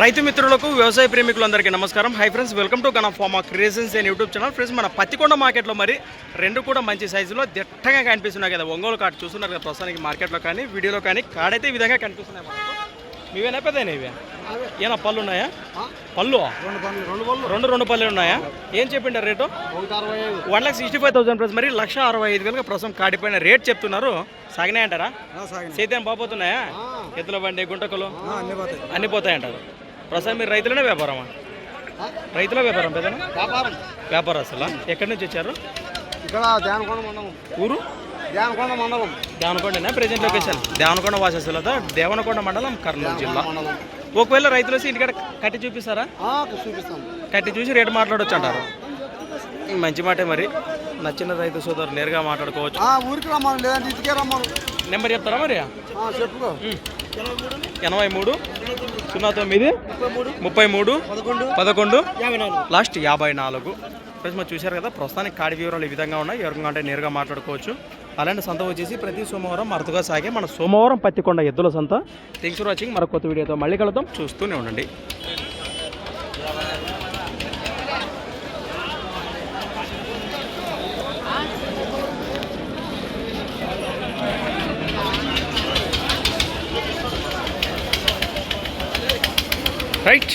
రైతు మిత్రులకు వ్యవసాయ ప్రేమికులందరికీ నమస్కారం. Hi friends welcome to Gana farmer creations and YouTube channel friends మన పత్తికొండ మార్కెట్లో మరి రెండు కూడా మంచి సైజులో దిట్టంగా కనిపిస్తున్నాయి కదా. ఒంగోలు కాటు చూస్తున్నారు కదా ప్రస్తుతానికి మార్కెట్లో కానీ వీడియోలో కానీ కాడైతే ఈ విధంగా కనిపిస్తున్నాయి. మీవేనా పెద్దయినా ఇవే ఏనా పళ్ళు ఉన్నాయా? పళ్ళు? రెండు రెండు పళ్ళు. ఉన్నాయా? ఏం చెప్పిండారు rate? One lakh sixty five thousand plus మరి లక్ష అరవై ఐదు వేలుగా ప్రస్తుతం కాడిపోయిన రేట్ చెప్తున్నారు. సాగినాయంటారా సాగిన సేద్యం బాగుపోతున్నాయా ఎద్దుల బండి గుంటకలు? అన్ని పోతాయి. అన్ని పోతాయంటారు ప్రస్తుతం మీరు రైతులనే వ్యాపారమా? రైతుల వ్యాపారం వ్యాపారం. వ్యాపారస్తులా? ఎక్కడి నుంచి వచ్చారు? ఇక్కడ ఊరు? దేవనకొండ మండలం. దేవనకొండనా? ప్రజెంట్ లొకేషన్ దేవనకొండ వాసస్తులతో దేవనకొండ మండలం కర్నూలు జిల్లా. ఒకవేళ రైతులు వచ్చి ఇంటికాడ కట్టి చూపిస్తారా? చూపిస్తాం. కట్టి చూసి రేటు మాట్లాడొచ్చు అంటారు. మంచి మాటే మరి. నచ్చిన రైతు సోదరు నేరుగా మాట్లాడుకోవచ్చు. ఆ, ఊరికి రమ్మను లేదంటే ఇంటికే రమ్మను. నెంబర్ చెప్తారా మరి? చెప్పుకో. ఎనభై మూడు సున్నా తొమ్మిది ముప్పై మూడు పదకొండు లాస్ట్ యాభై నాలుగు. మనం చూశారు కదా ప్రస్తుతానికి కాడి వివరాలు ఈ విధంగా ఉన్నాయి. ఎవరికైనా అంటే నేరుగా మాట్లాడుకోవచ్చు. అలాంటి సంత వచ్చేసి ప్రతి సోమవారం అరుదుగా సాగే మన సోమవారం పత్తికొండ ఎద్దుల సంత. థింగ్స్ ఫర్ వాచింగ్ మరొక కొత్త వీడియోతో మళ్ళీ కలుద్దాం. చూస్తూనే ఉండండి. రైట్